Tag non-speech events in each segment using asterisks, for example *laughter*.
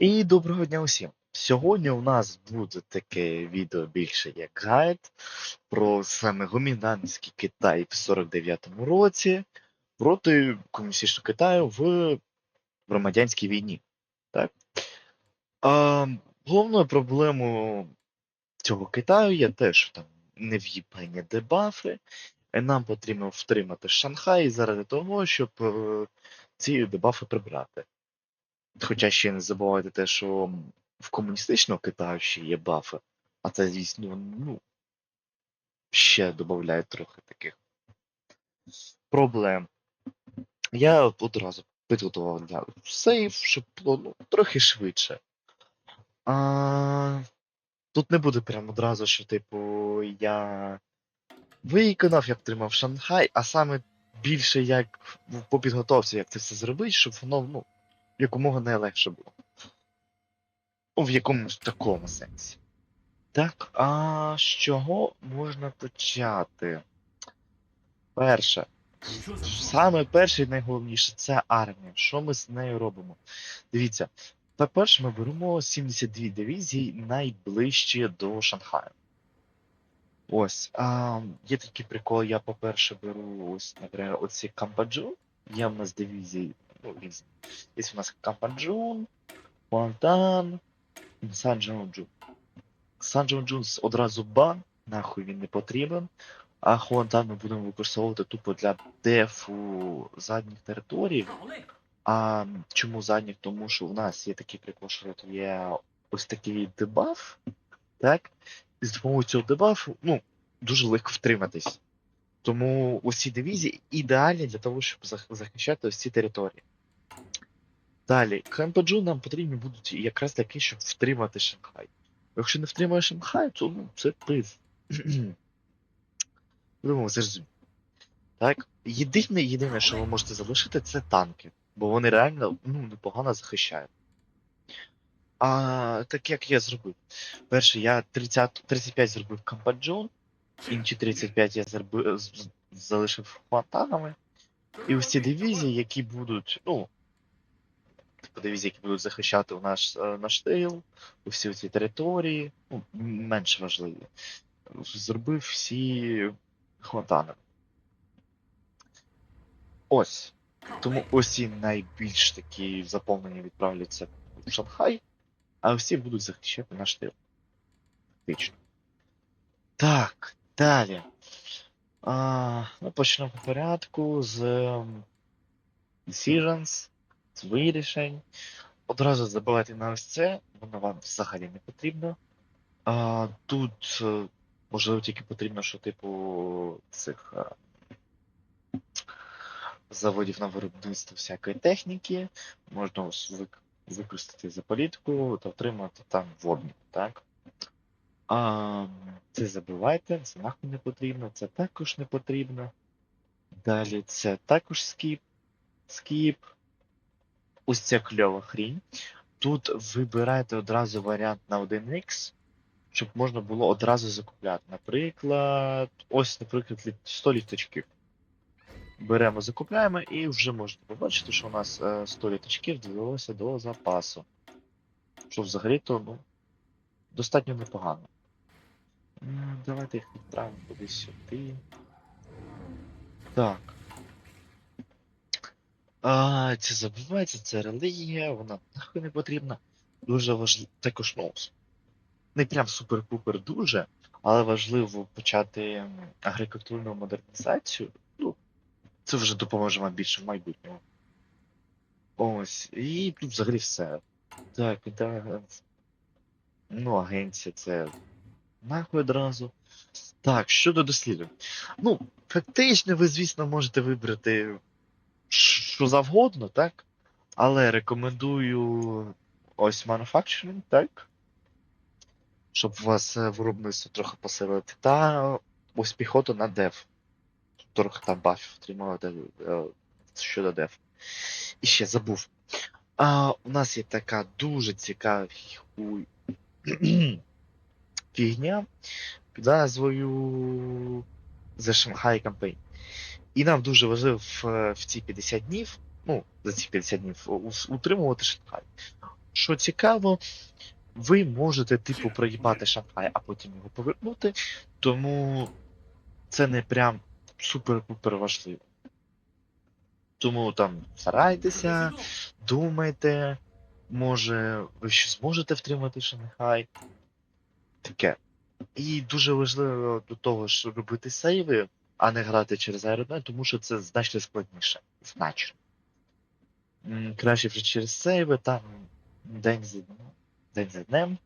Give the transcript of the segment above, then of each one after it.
І доброго дня усім! Сьогодні у нас буде таке відео більше як гайд про саме гомінданський Китай в 49-му році проти комуністичного Китаю в громадянській війні. Так? А, головною проблемою цього Китаю є те, що там нев'їбані дебафи, і нам потрібно втримати Шанхай заради того, щоб е, ці дебафи прибрати. Хоча ще не забувайте те, що в комуністичному Китаю ще є бафи, а це, звісно, ну, ще додають трохи таких проблем. Я одразу підготував для сейф, щоб було ну, трохи швидше. А, тут не буде прямо одразу, що, типу, я виконав, я втримав Шанхай, а саме більше як по підготовці, як це все зробити, щоб воно, ну, якомога найлегше було. Ну, в якомусь такому сенсі. Так, а з чого можна почати? Перше, саме перше і найголовніше це армія. Що ми з нею робимо? Дивіться, по-перше, ми беремо 72 дивізії найближчі до Шанхаю. Ось. А, є такий прикол, я, по-перше, беру ось, наприклад, оці Кампаджу. Є в нас дивізії, ну, різні. Є у нас Кампаджун, Хуантан, Санджаоджу. Санджаоджун одразу бан, нахуй він не потрібен. А Хуантан ми будемо використовувати тупо для дефу задніх територій. А чому задніх? Тому що в нас є такий прикол, що є ось такий дебаф, так? І з допомогою цього дебафу, ну, дуже легко втриматись. Тому усі дивізії ідеальні для того, щоб захищати ось ці території. Далі, КМПДЖУ нам потрібні будуть якраз таки, щоб втримати Шанхай. Якщо не втримає Шанхай, то ну, це зрозуміти. *clears throat* Так? Єдине, єдине, що ви можете залишити, це танки. Бо вони реально ну, непогано захищають. А так як я зробив? Перше, я 30, 35 зробив Кампаджон, інші 35 я зробив, залишив Хуантанами. І ось дивізії, які будуть, ну, типу дивізії, які будуть захищати у наш, е, наш тил, усі ці території, ну, менш важливі. Зробив всі Хуантанами. Ось. Тому усі найбільш такі заповнені відправляться в Шанхай, а всі будуть захищати наш тил. Фактично. Так, далі. А, ну, почнемо по порядку з ем, decisions, з вирішень. Одразу забивайте на ось це, воно вам взагалі не потрібно. А, тут, е, можливо, тільки потрібно, що, типу, цих е, заводів на виробництво всякої техніки, можна ось вик- використати за політику та отримати там в обмін, так? А, це забувайте, це нахуй не потрібно, це також не потрібно. Далі це також скіп, скіп. Ось ця кльова хрінь. Тут вибирайте одразу варіант на 1x, щоб можна було одразу закупляти. Наприклад, ось, наприклад, 100 літачків. Беремо, закупляємо і вже можете побачити, що у нас е, 100 літачків додалося до запасу. Що взагалі-то, ну, достатньо непогано. Давайте їх відправимо кудись сюди. Так. А, це забувається, це релігія, вона нахуй не потрібна. Дуже важливо. Також, ну, не прям супер-пупер дуже, але важливо почати агрикультурну модернізацію. Ну, це вже допоможе вам більше в майбутньому. Ось. І тут взагалі все. Так, да. Ну, агенція це нахуй одразу. Так, щодо досліджень. Ну, фактично, ви, звісно, можете вибрати що завгодно, так? Але рекомендую ось manufacturing, так? Щоб у вас е, виробництво трохи посилити. Та ось піхоту на дев. Трохи там бафів отримувати е, щодо дев. І ще забув. А, у нас є така дуже цікава фігня під назвою The Shanghai Campaign. І нам дуже важливо в, в ці 50 днів, ну, за ці 50 днів утримувати Шанхай. що цікаво, ви можете, типу, проїбати Шанхай, а потім його повернути, тому це не прям супер-пупер важливо. Тому там старайтеся, думайте, може, ви ще зможете втримати Шанхай. Таке. І дуже важливо до того, що робити сейви, а не грати через Iron тому що це значно складніше. Значно. Краще вже через сейви, там день за, день за днем.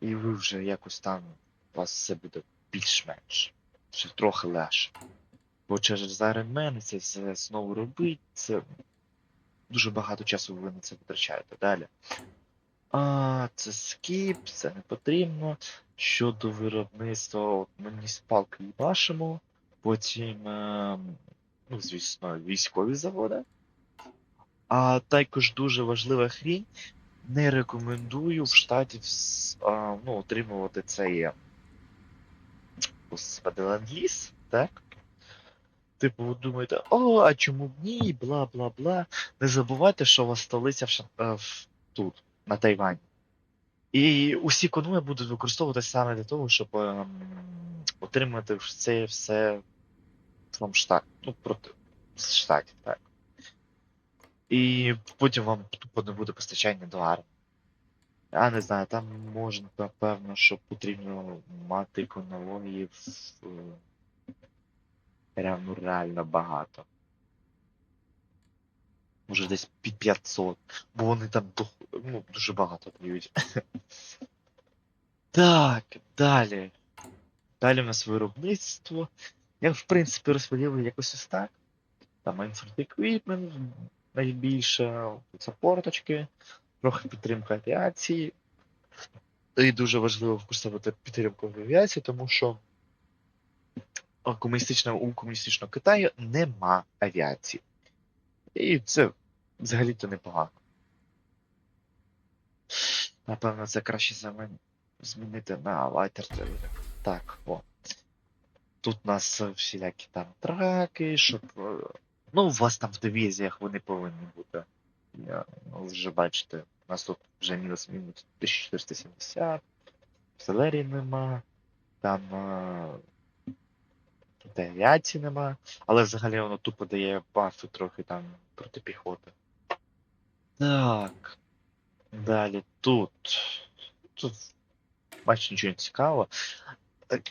І ви вже якось там у вас все буде більш-менш. Ще трохи легше. Бо через Iron це все знову робить, це дуже багато часу ви на це витрачаєте далі. А, це скіп, це не потрібно. Щодо виробництва, от мені спалки бачимо, потім, е, ну, звісно, військові заводи. А також дуже важлива хрінь. Не рекомендую в штаті а, ну, отримувати цей е, господи, ленд-ліз, так? Типу, ви думаєте, о, а чому б ні, бла бла бла. Не забувайте, що у вас столиця в, е, в тут, на Тайвані. І усі конвої будуть використовуватися саме для того, щоб ем, отримати це все from штат, ну, проти з штатів, так. І потім вам тупо не буде постачання до армії. Я не знаю, там можна, напевно, що потрібно мати іконології в е, прям реально багато. Може десь під 500, бо вони там ну, дуже багато дають. Так, далі. Далі у нас виробництво. Я, в принципі, розподілив якось ось так. Там Infant Equipment найбільше, це трохи підтримка авіації. І дуже важливо використовувати підтримку авіації, тому що комуністичного, у комуністичного Китаю нема авіації. І це взагалі-то непогано. Напевно, це краще замен... змінити на лайтер. Так, о. Тут у нас всілякі там траки, щоб. е, Ну, у вас там в дивізіях вони повинні бути. Я, ну, вже бачите, у нас тут вже мінус-мінус 1470, артилерії нема, там е, авіації нема, але взагалі воно тупо дає бафи трохи там проти піхоти. Так. Далі тут. Тут бачу нічого не цікавого. Так,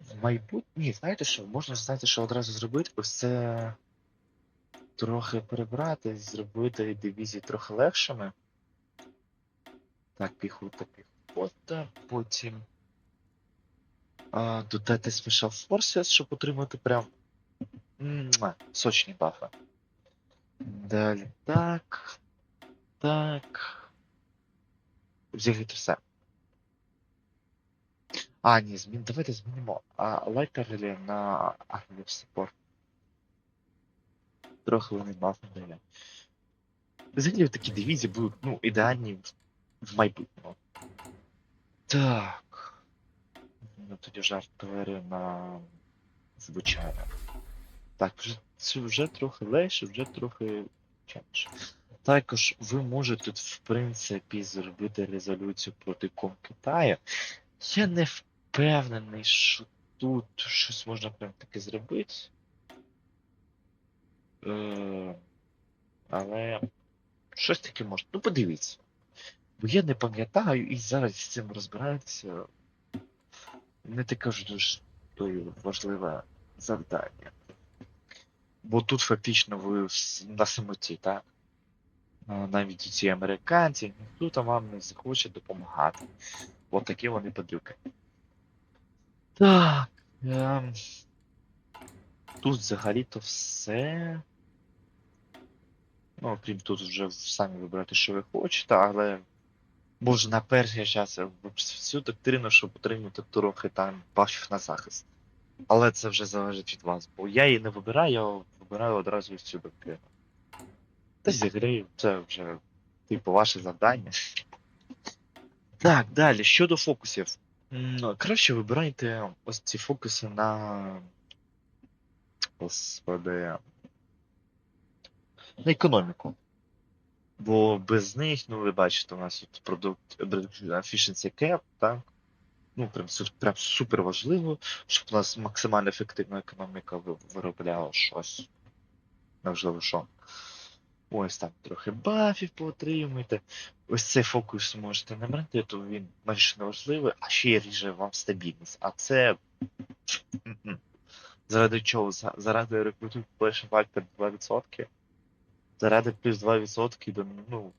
в майбутнє, знаєте що, можна знаєте, що одразу зробити? Ось це трохи прибрати, зробити дивізії трохи легшими. Так, піхота, піхота, потім. А, додати Special Forces, щоб отримати прям сочні бафи. Далі так. Так. Взагалі то все. А, ні, змін... давайте змінимо. Лайтерлі на Army Support. Трохи вони бафи дає. Взагалі такі дивізії будуть, ну, ідеальні в, майбутньому. Так. Ну тоді вже артилерія на звичайно. Так, вже, вже трохи легше, вже трохи ченше. Також ви можете, в принципі, зробити резолюцію проти ком Китаю. Я не впевнений, що тут щось можна прям таке зробити. Е, але щось таке можна. Ну, подивіться. Бо я не пам'ятаю і зараз з цим розбиратися. Не таке ж дуже важливе завдання. Бо тут фактично ви на самоті, так? А, Навіть ці американці, ніхто вам не захоче допомагати. От такі вони падлюки. Так. Ем... Тут взагалі-то все. Ну, окрім тут вже самі вибрати, що ви хочете, але може на перший час всю доктрину, щоб отримати трохи там бафів на захист. Але це вже залежить від вас, бо я її не вибираю, я вибираю одразу всю доктрину. Та зіграю, це вже типу ваше завдання. Так, далі, щодо фокусів. Краще вибирайте ось ці фокуси на. Господи. На економіку. Бо без них, ну ви бачите, у нас тут продукт Efficiency Cap, так? Ну, прям, прям супер важливо, щоб у нас максимально ефективна економіка виробляла щось. Неважливо що. Ось там трохи бафів поотримуєте. Ось цей фокус можете не брати, то він менш неважливий, а ще ріже вам стабільність. А це. Заради чого? Заради рекрутинг перший фактор 2%. Заради плюс 2% до ну,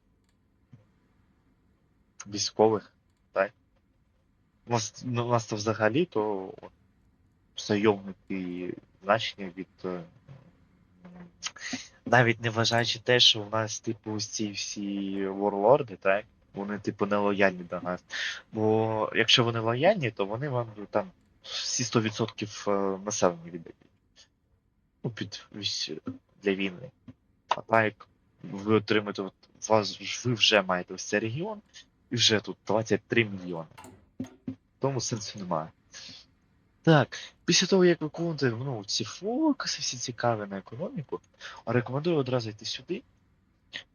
військових, у нас то взагалі то знайомники значення від. е, Навіть не вважаючи те, що в нас, типу, ці всі ворлорди, так? Вони, типу, не лояльні до нас. Бо якщо вони лояльні, то вони вам там всі 100% е, населення віддають. Ну, під для війни. А так, ви отримаєте, от, вас ви вже маєте ось цей регіон, і вже тут 23 мільйони. Тому сенсу немає. Так, після того, як виконуєте ну, ці фокуси, всі цікаві на економіку, рекомендую одразу йти сюди.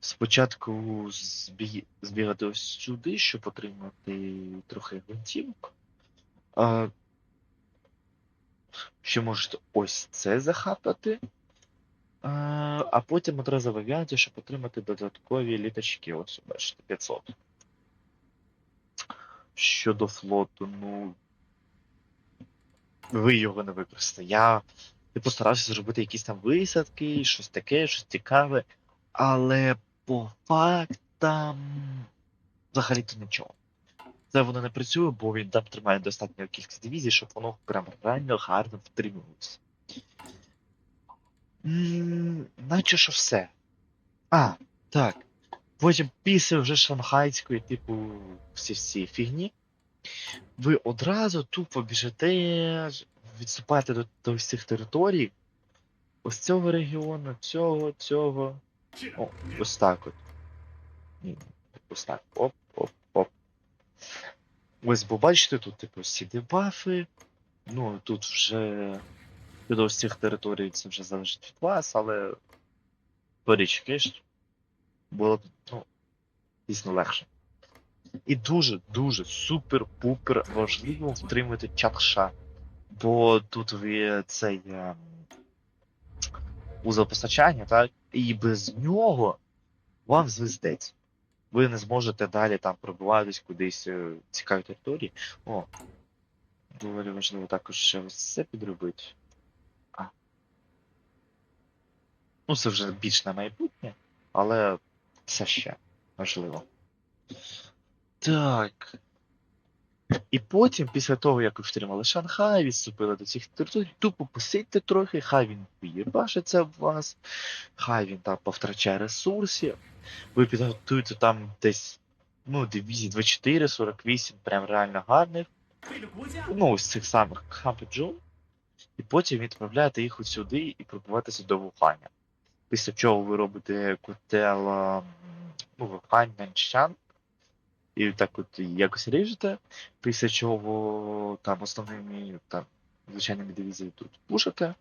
Спочатку збіг... збігати ось сюди, щоб отримати трохи гвинтівок. А, ще можете ось це захапати. А, а потім одразу в авіацію, щоб отримати додаткові літачки. Ось, бачите, 500. Щодо флоту, ну. Ви його не використаєте. Я типу старався зробити якісь там висадки, щось таке, щось цікаве, але по фактам взагалі-то нічого. Це воно не працює, бо він там тримає достатньо кількість дивізій, щоб воно прям реально гарно втримувалося. Наче що все. А, так. Потім після вже шанхайської, типу, всі всі фігні, ви одразу тупо біжите, відступаєте до, до всіх територій. Ось цього регіону, цього, цього. О, ось так от. Ось так. Оп, оп, оп. Ось, бо бачите, тут, типу, всі дебафи. Ну, тут вже до цих територій це вже залежить від вас, але порічки ж було ну, дійсно легше. І дуже, дуже супер-пупер важливо втримати чатша. Бо тут ви цей ем, узел постачання, так? І без нього вам звездець. Ви не зможете далі там пробиватись кудись е, цікаві території. О, доволі важливо також ще ось це підробити. А. Ну, це вже більш на майбутнє, але це ще важливо. Так. І потім, після того, як ви втримали Шанхай, відступили до цих територій, тупо посидьте трохи, хай він поїбашиться в вас, хай він там повтрачає ресурсів. Ви підготуєте там десь, ну, дивізій 24, 48, прям реально гарних. Ну, ось цих самих Хампеджун. І потім відправляєте їх от сюди і пробуватися до Вуханя. Після чого ви робите котел, ну, Вухань, і так от якось ріжете, після чого там основними там, звичайними дивізіями тут пушите.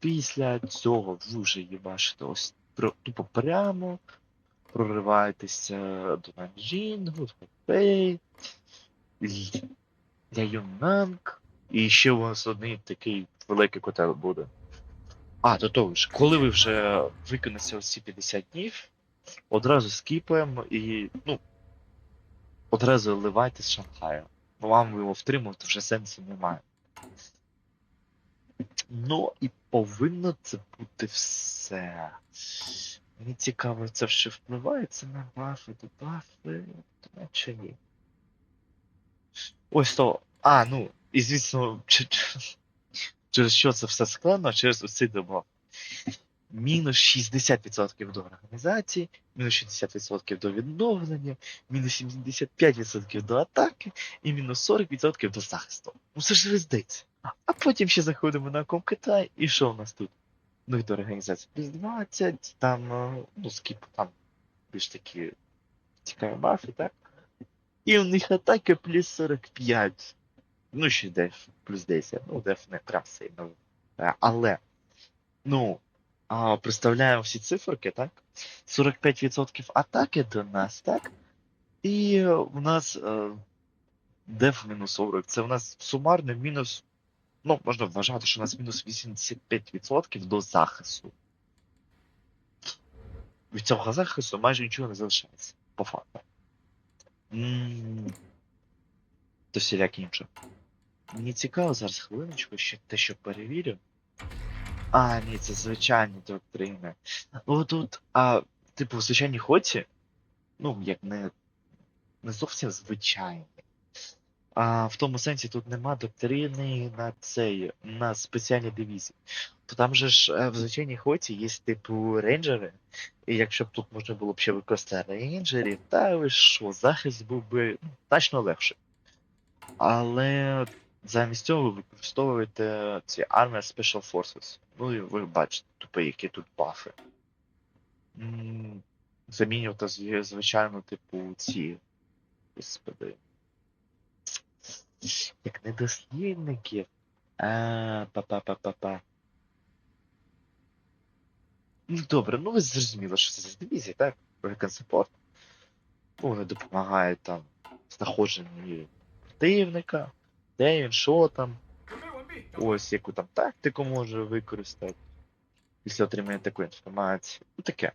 Після цього ви вже їбашите ось тупо прямо, прориваєтеся до Нанджін, Гудхопей, Яюнанг, і ще у вас один такий великий котел буде. А, до того ж, коли ви вже виконаєте оці 50 днів, одразу скіпаємо і, ну, одразу ливайте з Шанхаю. Вам його втримувати вже сенсу немає. Ну і повинно це бути все. Мені цікаво, це ще впливається на бафи, дебафи, чи ні. Ось то. А, ну, і звісно, через що це все складно, через ось цей. Мінус 60% до організації, мінус 60% до відновлення, мінус 75% до атаки і мінус 40% до захисту. Ну це ж різниця. А потім ще заходимо на Ком Китай, і що у нас тут? Ну і до організації плюс 20, там, е, ну, скіп, там більш такі цікаві бафи, так? І у них атака плюс 45. Ну, ще деф плюс 10. Ну, деф не сильно. Е, Але, ну, представляємо всі циферки, так? 45% атаки до нас, так? І у нас е, деф мінус 40. Це у нас сумарно мінус. Ну, можна вважати, що у нас мінус 85% до захисту. Від цього захисту майже нічого не залишається. По факту. М, То всіляк інше. Мені цікаво зараз хвилиночку, ще те, що перевірю. А, ні, це звичайні доктрини. Ну тут, а, типу, в звичайній хоті, ну, як не, не зовсім звичайні. А в тому сенсі тут нема доктрини на цей, на спеціальні дивізії. То там же ж е, в звичайній хоті є, типу, рейнджери, і якщо б тут можна було б ще використати рейнджерів, та ви що, захист був би ну, значно легший. Але замість цього ви використовуєте ці Armored Special Forces. Ну і ви бачите, тупо, які тут бафи. Замінювати, звичайно, типу, ці. Господи. Як не дослідників. А, па-па-па-па-па. Ну добре, ну ви зрозуміли, що це за дивізія, так? Support. Ну, Вони допомагають там в знаходженні противника, де він, що там, ось яку там тактику може використати після отримання такої інформації. Ну таке.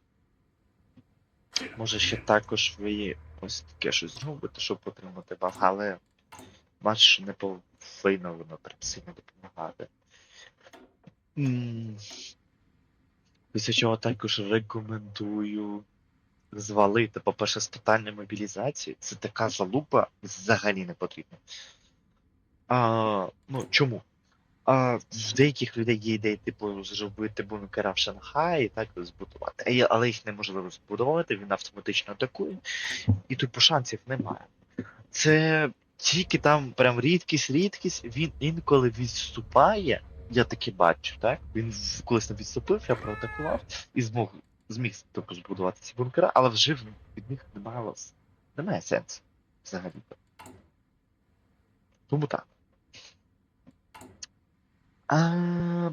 Може ще також ви ось таке щось зробите, щоб отримати баф, але матч не повинно воно прям сильно допомагати. Після чого також рекомендую звалити, по-перше, з тотальної мобілізації. Це така залупа взагалі не потрібна. А, ну, чому? А, в деяких людей є ідеї, типу, зробити бункера в Шанхаї, так, збудувати. Але їх неможливо збудувати, він автоматично атакує, і типу шансів немає. Це тільки там прям рідкість, рідкість, він інколи відступає. Я таки бачу, так? Він колись там відступив, я проатакував і змог зміг типу, збудувати ці бункера, але вже від них немає, немає сенсу взагалі. Тому так. А,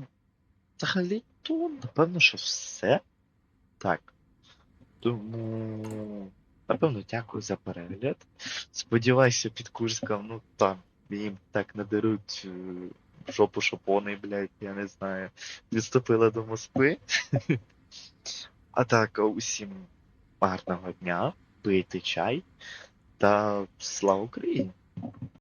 взагалі, то напевно, що все. Так. Тому. Напевно, дякую за перегляд. Сподіваюся, під Курськом, ну там їм так надеруть е, жопу шопони, блядь, я не знаю. Відступили до Москви. *laughs* А так, усім гарного дня, пийте чай та слава Україні!